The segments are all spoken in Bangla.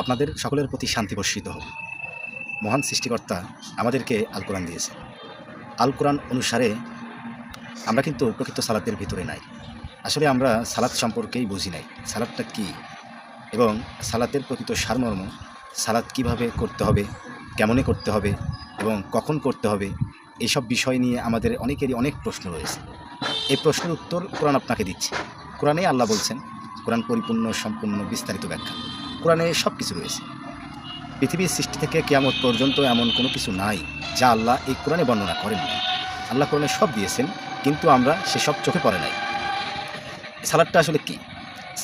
আপনাদের সকলের প্রতি শান্তি বর্ষিত হোক। মহান সৃষ্টিকর্তা আমাদেরকে আল কোরআন দিয়েছে আল কোরআন অনুসারে আমরা কিন্তু প্রকৃত সালাতের ভিতরে নাই। আসলে আমরা সালাত সম্পর্কেই বুঝি নাই। সালাদটা কী এবং সালাতের প্রকৃত সারমর্ম, সালাত কীভাবে করতে হবে, কেমনে করতে হবে এবং কখন করতে হবে এইসব বিষয় নিয়ে আমাদের অনেকেরই অনেক প্রশ্ন রয়েছে। এই প্রশ্নের উত্তর কোরআন আপনাকে দিচ্ছে। কোরআনে আল্লাহ বলছেন, কোরআন পরিপূর্ণ, সম্পূর্ণ, বিস্তারিত ব্যাখ্যা। কোরআনে সব কিছু রয়েছে। পৃথিবীর সৃষ্টি থেকে কেয়ামত পর্যন্ত এমন কোনো কিছু নাই যা আল্লাহ এই কোরআনে বর্ণনা করেন নাই। আল্লাহ কোরআনে সব দিয়েছেন, কিন্তু আমরা সেসব চোখে পড়ে নাই। সালাদটা আসলে কি?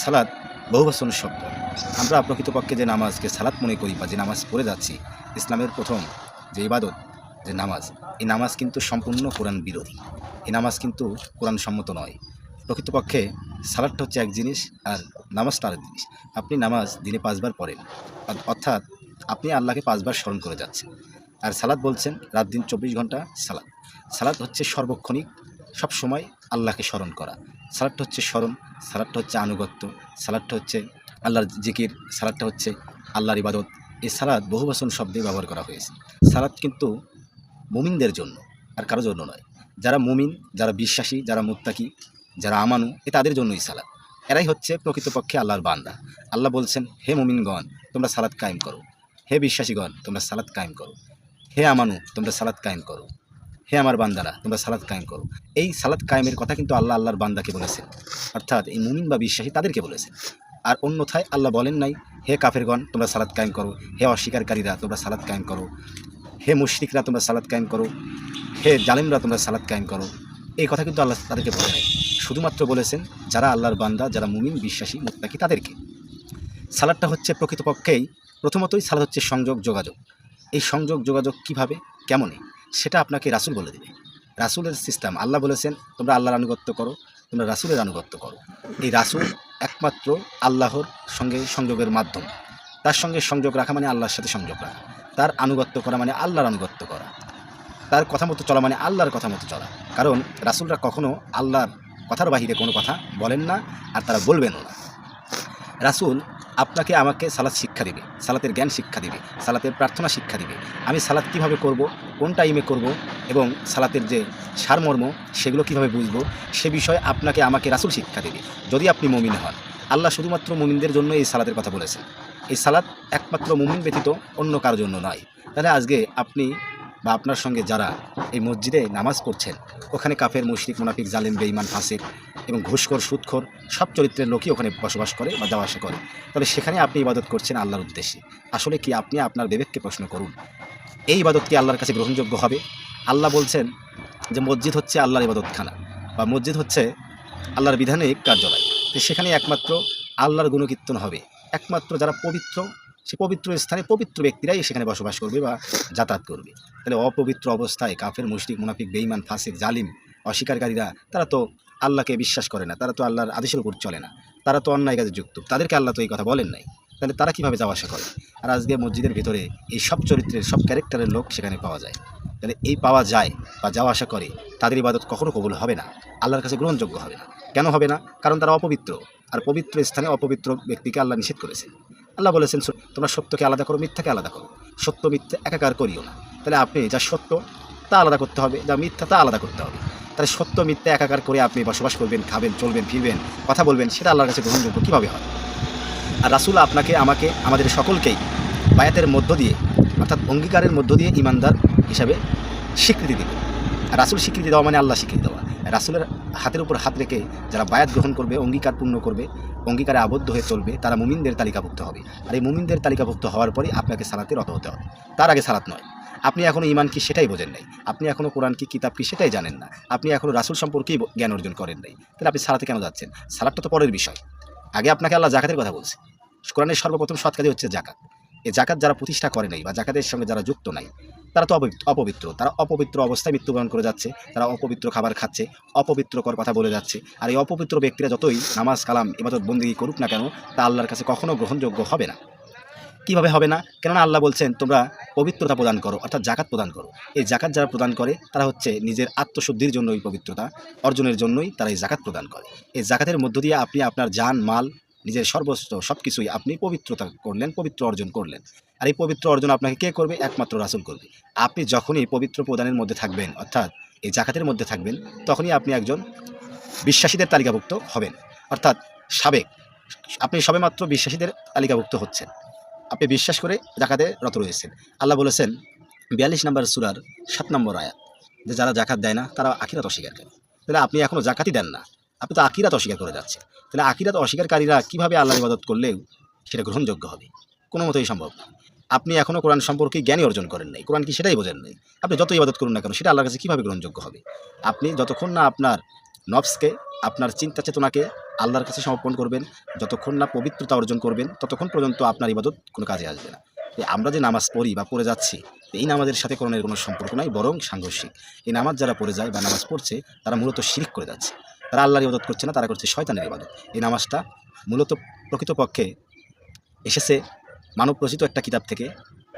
সালাদ বহুবচন শব্দ। আমরা প্রকৃতপক্ষে যে নামাজকে সালাদ মনে করি বা যে নামাজ পড়ে যাচ্ছি, ইসলামের প্রথম যে ইবাদত, যে নামাজ, এই নামাজ কিন্তু সম্পূর্ণ কোরআন বিরোধী। এই নামাজ কিন্তু কোরআন সম্মত নয়। প্রকৃতপক্ষে সালাদটা হচ্ছে এক জিনিস আর নামাজটা আরেক জিনিস। আপনি নামাজ দিনে পাঁচবার পড়েন। অর্থাৎ আপনি আল্লাহকে পাঁচবার স্মরণ করে যাচ্ছেন। আর সালাদ বলছেন, রাত দিন চব্বিশ ঘণ্টা সালাদ সালাদ হচ্ছে সর্বক্ষণিক সব সময় আল্লাহকে স্মরণ করা। সালাদটা হচ্ছে স্মরণ সালাদটা হচ্ছে আনুগত্য সালাদটা হচ্ছে আল্লাহর জিকির সালাদটা হচ্ছে আল্লাহর ইবাদত। এই সালাদ বহু বচন শব্দে ব্যবহার করা হয়েছে। সালাদ কিন্তু মুমিনদের জন্য, আর কারও জন্য নয়। যারা মুমিন, যারা বিশ্বাসী, যারা মুত্তাকি, যারা আমানু, এ তাদের জন্যই সালাদ এরাই হচ্ছে প্রকৃতপক্ষে আল্লাহর বান্দা। আল্লাহ বলছেন, হে মুমিনগণ, তোমরা সালাদ কায়েম করো। হে বিশ্বাসীগণ, তোমরা সালাদ কায়েম করো। হে আমানু, তোমরা সালাদ কায়েম করো। হে আমার বান্দারা, তোমরা সালাদ কায়েম করো। এই সালাদ কায়েমের কথা কিন্তু আল্লাহ আল্লাহর বান্দাকে বলেছেন। অর্থাৎ এই মুমিন বা বিশ্বাসী তাদেরকে বলেছেন। আর অন্যথায় আল্লাহ বলেন নাই, হে কাফেরগণ, তোমরা সালাদ কায়েম করো। হে অস্বীকারীরা, তোমরা সালাদ কায়েম করো। হে মুশরিকরা, তোমরা সালাদ কায়েম করো। হে জালেমরা, তোমরা সালাদ কায়েম করো। এই কথা কিন্তু আল্লাহ তাদেরকে বলে নাই। শুধুমাত্র বলেছেন যারা আল্লাহর বান্দা, যারা মুমিন, বিশ্বাসী, মুত্তাকি তাদেরকে। সালাদটা হচ্ছে প্রকৃতপক্ষেই প্রথমতই সালাদ হচ্ছে সংযোগ, যোগাযোগ। এই সংযোগ, যোগাযোগ কীভাবে, কেমনে, সেটা আপনাকে রাসুল বলে দেবে। রাসুলের সিস্টেম, আল্লাহ বলেছেন, তোমরা আল্লাহর আনুগত্য করো, তোমরা রাসুলের আনুগত্য করো। এই রাসুল একমাত্র আল্লাহর সঙ্গে সংযোগের মাধ্যম। তার সঙ্গে সংযোগ রাখা মানে আল্লাহর সাথে সংযোগ রাখা। তার আনুগত্য করা মানে আল্লাহর আনুগত্য করা। তার কথা মতো চলা মানে আল্লাহর কথা মতো চলা। কারণ রাসুলরা কখনও আল্লাহর কথার বাহিরে কোনো কথা বলেন না আর তারা বলবেনও না। রাসুল আপনাকে আমাকে সালাত শিক্ষা দেবে, সালাতের জ্ঞান শিক্ষা দিবে, সালাতের প্রার্থনা শিক্ষা দিবে। আমি সালাত কীভাবে করব, কোন টাইমে করব এবং সালাতের যে সারমর্ম সেগুলো কীভাবে বুঝব, সে বিষয়ে আপনাকে আমাকে রাসুল শিক্ষা দেবে, যদি আপনি মমিন হন। আল্লাহ শুধুমাত্র মুমিনদের জন্য এই সালাতের কথা বলেছেন। এই সালাত একমাত্র মুমিন ব্যতীত অন্য কারোর জন্য নয়। তাহলে আজকে আপনি বা আপনার সঙ্গে যারা এই মসজিদে নামাজ পড়ছেন, ওখানে কাফের, মুশরিক, মুনাফিক, জালেম বেইমান ফাসিক এবং ঘুষখোর, সুদখোর সব চরিত্রের লোকই ওখানে বসবাস করে বা যাওয়া আসা করে। তাহলে সেখানে আপনি ইবাদত করছেন আল্লাহর উদ্দেশ্যে। আসলে কি আপনি আপনার বিবেককে প্রশ্ন করুন? এই ইবাদত কি আল্লাহর কাছে গ্রহণযোগ্য হবে? আল্লাহ বলছেন যে মসজিদ হচ্ছে আল্লাহর ইবাদতখানা বা মসজিদ হচ্ছে আল্লাহর বিধানিক কার্যালয়। তো সেখানে একমাত্র আল্লাহর গুণকীর্তন হবে। একমাত্র যারা পবিত্র সে পবিত্র স্থানে পবিত্র ব্যক্তিরাই সেখানে বসবাস করবে বা যাতায়াত করবে। তাহলে অপবিত্র অবস্থায় কাফের, মুশরিক, মুনাফিক বেইমান ফাসিক, জালিম, অস্বীকারীরা, তারা তো আল্লাহকে বিশ্বাস করে না, তারা তো আল্লাহর আদেশের উপর চলে না, তারা তো অন্যায় কাজে যুক্ত, তাদেরকে আল্লাহ তো এই কথা বলেন নাই। তাহলে তারা কীভাবে যাওয়া আসা করে? আর আজকে মসজিদের ভিতরে এই সব চরিত্রের, সব ক্যারেক্টারের লোক সেখানে পাওয়া যায়। তাহলে এই পাওয়া যায় বা যাওয়া আসা করে, তাদের ইবাদত কখনো কবুল হবে না, আল্লাহর কাছে গ্রহণযোগ্য হবে না। কেন হবে না? কারণ তারা অপবিত্র, আর পবিত্র স্থানে অপবিত্র ব্যক্তিকে আল্লাহ নিষেধ করেছে। আল্লাহ বলেছেন, "সু- তোমরা সত্যকে আলাদা করো, মিথ্যাকে আলাদা করো। সত্য, মিথ্যা একাকার করিও না। তাহলে আপনি যা সত্য, তা আলাদা করতে হবে, যা মিথ্যা, তা আলাদা করতে হবে। তাহলে সত্য, মিথ্যা একাকার করে আপনি বসবাস করবেন, খাবেন, চলবেন, ফিরবেন, কথা বলবেন, সেটা আল্লাহর কাছে গ্রহণযোগ্য কীভাবে হয়? আর রাসুল আপনাকে, আমাকে, আমাদের সকলকেই বায়াতের মধ্য দিয়ে, অর্থাৎ অঙ্গীকারের মধ্য দিয়ে ইমানদার হিসাবে স্বীকৃতি দিবে। রাসুল স্বীকৃতি দেওয়া মানে আল্লাহ স্বীকৃতি দেওয়া। রাসুলের হাতের উপর হাত রেখে যারা বায়াত গ্রহণ করবে, অঙ্গীকার পূর্ণ করবে অঙ্গীকারে আবদ্ধ হয়ে চলবে, তারা মুমিনদের তালিকাভুক্ত হবে। আর এই মুমিনদের তালিকাভুক্ত হওয়ার পরে আপনাকে সালাতে রত হতে হবে। তার আগে সালাত নয়। আপনি এখনও ইমান কি সেটাই বোঝেন নাই। আপনি এখনও কোরআন কি, কিতাব কি সেটাই জানেন না। আপনি এখনও রাসুল সম্পর্কেই জ্ঞান অর্জন করেন নাই। তাহলে আপনি সালাতে কেন যাচ্ছেন? সালাদটা তো পরের বিষয়। আগে আপনাকে আল্লাহ জাকাতের কথা বলছি। কোরআনের সর্বপ্রথম সৎ হচ্ছে জাকাত। এই জাকাত যারা প্রতিষ্ঠা করে নাই বা জাকাতের সঙ্গে যারা যুক্ত নাই, তারা তো অপবিত্র। তারা অপবিত্র অবস্থায় মৃত্যুবরণ করে যাচ্ছে, তারা অপবিত্র খাবার খাচ্ছে, অপবিত্রকর কথা বলে যাচ্ছে। আর এই অপবিত্র ব্যক্তিরা যতই নামাজ, কালাম, ইবাদত বন্দিগি করুক না কেন, তা আল্লাহর কাছে কখনো গ্রহণযোগ্য হবে না। কীভাবে হবে না? কেননা আল্লাহ বলছেন, তোমরা পবিত্রতা প্রদান করো, অর্থাৎ জাকাত প্রদান করো। এই জাকাত যারা প্রদান করে, তারা হচ্ছে নিজের আত্মশুদ্ধির জন্য এই পবিত্রতা অর্জনের জন্যই তারা এই জাকাত প্রদান করে। এই জাকাতের মধ্য দিয়ে আপনি আপনার যান মাল নিজের সর্বস্ব সব কিছুই আপনি পবিত্রতা করলেন, পবিত্র অর্জন করলেন। আর এই পবিত্র অর্জন আপনাকে কে করবে? একমাত্র রাসুল করবে। আপনি যখনই পবিত্র প্রদানের মধ্যে থাকবেন, অর্থাৎ এই জাকাতের মধ্যে থাকবেন, তখনই আপনি একজন বিশ্বাসীদের তালিকাভুক্ত হবেন। অর্থাৎ সাবেক, আপনি সবেমাত্র বিশ্বাসীদের তালিকাভুক্ত হচ্ছেন। আপনি বিশ্বাস করে জাকাতে রত রয়েছেন। আল্লাহ বলেছেন, বিয়াল্লিশ নম্বর সুরার সাত নম্বর আয়াত, যে যারা জাকাত দেয় না, তারা আখিরাত অস্বীকার করে। তাহলে আপনি এখনও জাকাতই দেন না। আপনি তো আকিরাত অস্বীকার করে যাচ্ছেন। তাহলে আকিরাত অস্বীকারীরা কীভাবে আল্লাহর ইবাদত করলেও সেটা গ্রহণযোগ্য হবে? কোনো মতোই সম্ভব না। আপনি এখনও কোরআন সম্পর্কে জ্ঞানই অর্জন করেন নাই। কোরআন কি সেটাই বোঝেন নাই? আপনি যত ইবাদত করুন না কেন, সেটা আল্লাহর কাছে কীভাবে গ্রহণযোগ্য হবে? আপনি যতক্ষণ না আপনার নফসকে, আপনার চিন্তা চেতনাকে আল্লাহর কাছে সমর্পণ করবেন, যতক্ষণ না পবিত্রতা অর্জন করবেন, ততক্ষণ পর্যন্ত আপনার ইবাদত কোনো কাজে আসবে না। আমরা যে নামাজ পড়ি বা পড়ে যাচ্ছি, এই নামাজের সাথে কোরআনের কোনো সম্পর্ক নাই, বরং সাংঘর্ষিক। এই নামাজ যারা পড়ে যায় বা নামাজ পড়ছে, তারা মূলত শিরিক করে যাচ্ছে। তারা আল্লাহর ইবাদত করছে না, তারা করছে শয়তানের ইবাদত। এই নামাজটা মূলত প্রকৃতপক্ষে এসেছে মানব রচিত একটা কিতাব থেকে।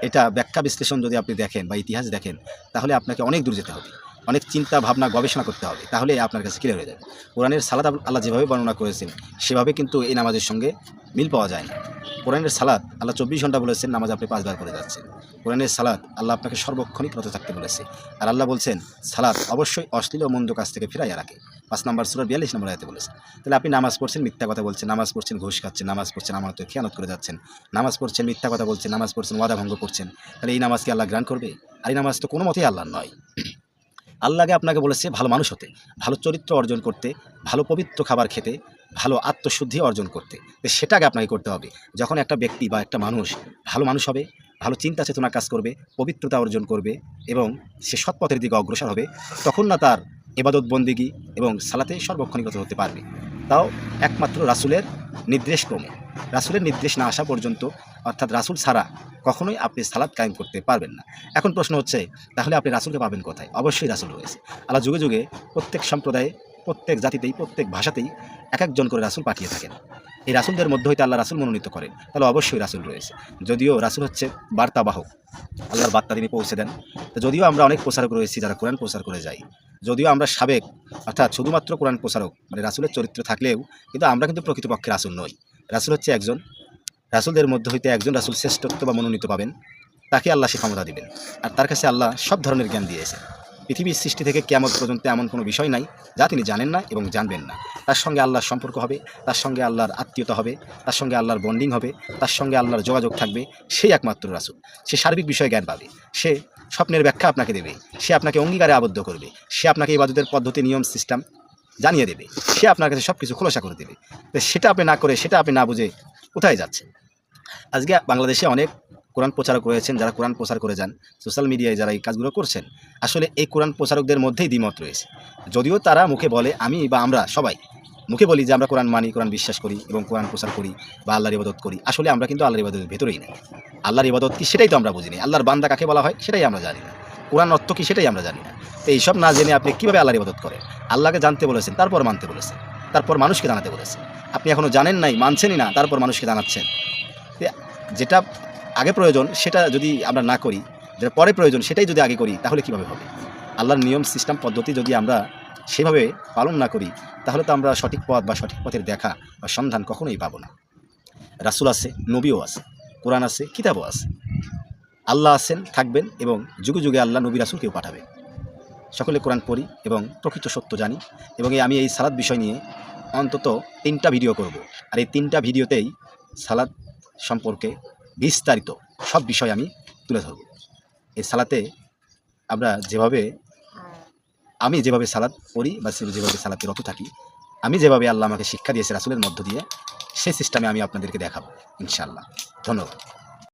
এটা ব্যাখ্যা বিশ্লেষণ যদি আপনি দেখেন বা ইতিহাস দেখেন, তাহলে আপনাকে অনেক দূর যেতে হবে। অনেক চিন্তা, ভাবনা, গবেষণা করতে হবে তাহলে আপনার কাছে ক্লিয়ার হয়ে যাবে। কোরআনের সালাদ আল্লাহ যেভাবে বর্ণনা করেছেন, সেভাবে কিন্তু এই নামাজের সঙ্গে মিল পাওয়া যায় না। কোরআনের সালাদ আল্লাহ চব্বিশ ঘণ্টা বলেছেন, নামাজ আপনি পাঁচবার করে যাচ্ছেন। কোরআনের সালাদ আল্লাহ আপনাকে সর্বক্ষণিক রত থাকতে বলেছে। আর আল্লাহ বলছেন সালাদ অবশ্যই অশ্লীল ও মন্দ কাজ থেকে ফিরাইয়া রাখে। পাঁচ নম্বর সুরার বিয়াল্লিশ নম্বর আয়তে বলেছেন তাহলে আপনি নামাজ পড়ছেন, মিথ্যা কথা বলছেন, নামাজ পড়ছেন, ঘুষ খাচ্ছেন, নামাজ পড়ছেন, আমার তো খেয়ানত করে যাচ্ছেন, নামাজ পড়ছেন, মিথ্যা কথা বলছেন, নামাজ পড়ছেন, ওয়াদা ভঙ্গ করছেন, তাহলে এই নামাজকে আল্লাহ গ্রান করবে? আর এই নামাজ তো কোনো মতেই আল্লাহ নয়। আল্লাহকে আপনাকে বলেছে ভালো মানুষ হতে, ভালো চরিত্র অর্জন করতে, ভালো পবিত্র খাবার খেতে, ভালো আত্মশুদ্ধি অর্জন করতে। সেটাকে আপনাকে করতে হবে। যখন একটা ব্যক্তি বা একটা মানুষ ভালো মানুষ হবে, ভালো চিন্তা চেতনা কাজ করবে, পবিত্রতা অর্জন করবে এবং সে সৎপথের দিকে অগ্রসর হবে, তখন না তার এবাদত বন্দিগি এবং সালাতে সর্বক্ষণিকত হতে পারবে। তাও একমাত্র রাসুলের নির্দেশ ক্রমে রাসুলের নির্দেশ না আসা পর্যন্ত, অর্থাৎ রাসুল ছাড়া কখনোই আপনি সালাদ কায়েম করতে পারবেন না। এখন প্রশ্ন হচ্ছে, তাহলে আপনি রাসুলকে পাবেন কোথায়? অবশ্যই রাসুল রয়েছে। আল্লাহ যুগে যুগে প্রত্যেক সম্প্রদায়ে, প্রত্যেক জাতিতেই, প্রত্যেক ভাষাতেই এক একজন করে রাসুল পাঠিয়ে থাকেন। এই রাসুলদের মধ্যে হইতে আল্লাহ রাসুল মনোনীত করেন। তাহলে অবশ্যই রাসুল রয়েছে। যদিও রাসুল হচ্ছে বার্তাবাহক, আল্লাহর বার্তা তিনি পৌঁছে দেন। তো যদিও আমরা অনেক প্রচারক রয়েছি যারা কোরআন প্রচার করে যাই, যদিও আমরা সাবেক, অর্থাৎ শুধুমাত্র কোরআন প্রচারক মানে রাসুলের চরিত্র থাকলেও কিন্তু আমরা কিন্তু প্রকৃতপক্ষে রাসুল নই। রাসুল হচ্ছে একজন। রাসুলদের মধ্যে হইতে একজন রাসুল শ্রেষ্ঠত্ব বা মনোনীত পাবেন, তাকে আল্লাহ সে ক্ষমতা দিবেন। আর তার কাছে আল্লাহ সব ধরনের জ্ঞান দিয়েছে। পৃথিবীর সৃষ্টি থেকে কেমন পর্যন্ত এমন কোনো বিষয় নাই, যা তিনি জানেন না এবং জানবেন না। তার সঙ্গে আল্লাহর সম্পর্ক হবে, তার সঙ্গে আল্লাহর আত্মীয়তা হবে, তার সঙ্গে আল্লাহর বন্ডিং হবে, তার সঙ্গে আল্লাহর যোগাযোগ থাকবে, সেই একমাত্র রাসুল। সে সার্বিক বিষয়ে জ্ঞান পাবে। সে স্বপ্নের ব্যাখ্যা আপনাকে দেবে। সে আপনাকে অঙ্গীকারে আবদ্ধ করবে। সে আপনাকে ইবাদতের পদ্ধতি, নিয়ম সিস্টেম জানিয়ে দেবে। সে আপনার কাছে সব কিছু খোলসা করে দেবে। সেটা আপনি না করে, সেটা আপনি না বুঝে কোথায় যাচ্ছে আজকে বাংলাদেশে অনেক কোরআন প্রচারক রয়েছেন, যারা কোরআন প্রচার করে যান। সোশ্যাল মিডিয়ায় যারা এই কাজগুলো করছেন, আসলে এই কোরআন প্রচারকদের মধ্যেই দ্বিমত রয়েছে। যদিও তারা মুখে বলে, আমি বা আমরা সবাই মুখে বলি যে আমরা কোরআন মানি, কোরআন বিশ্বাস করি এবং কোরআন প্রচার করি বা আল্লাহর ইবাদত করি। আসলে আমরা কিন্তু আল্লাহর ইবাদতের ভেতরেই নেই। আল্লাহর ইবাদত কি সেটাই তো আমরা বুঝিনি আল্লাহর বান্দা কাকে বলা হয় সেটাই আমরা জানি না। কোরআন অর্থ কি সেটাই আমরা জানি না। তো এইসব না জেনে আপনি কীভাবে আল্লাহর ইবাদত করেন? আল্লাহকে জানতে বলেছেন, তারপর মানতে বলেছেন, তারপর মানুষকে জানাতে বলেছেন। আপনি এখনও জানেন নাই, মানছেনই না, তারপর মানুষকে জানাচ্ছেন। যেটা আগে প্রয়োজন, সেটা যদি আমরা না করি, যেটা পরে প্রয়োজন, সেটাই যদি আগে করি, তাহলে কীভাবে হবে? আল্লাহর নিয়ম, সিস্টেম, পদ্ধতি যদি আমরা সেভাবে পালন না করি, তাহলে তো আমরা সঠিক পথ বা সঠিক পথের দেখা বা সন্ধান কখনোই পাবো না। রাসুল আছে, নবীও আছে, কোরআন আছে, কিতাবও আছে। আল্লাহ আছেন, থাকবেন এবং যুগে যুগে আল্লাহ নবী রাসুলকেও পাঠাবেন। সকলে কোরআন পড়ি এবং প্রকৃত সত্য জানি এবং আমি এই সালাদ বিষয় নিয়ে অন্তত তিনটা ভিডিও করব। আর এই তিনটা ভিডিওতেই সালাদ সম্পর্কে বিস্তারিত সব বিষয় আমি তুলে ধরব। এই সালাতে আমরা যেভাবে আমি যেভাবে সালাদ পড়ি বা যেভাবে সালাতে রত থাকি, আমি যেভাবে আল্লাহ আমাকে শিক্ষা দিয়েছে রাসুলের মধ্য দিয়ে, সেই সিস্টেমে আমি আপনাদেরকে দেখাবো, ইনশাআল্লাহ। ধন্যবাদ।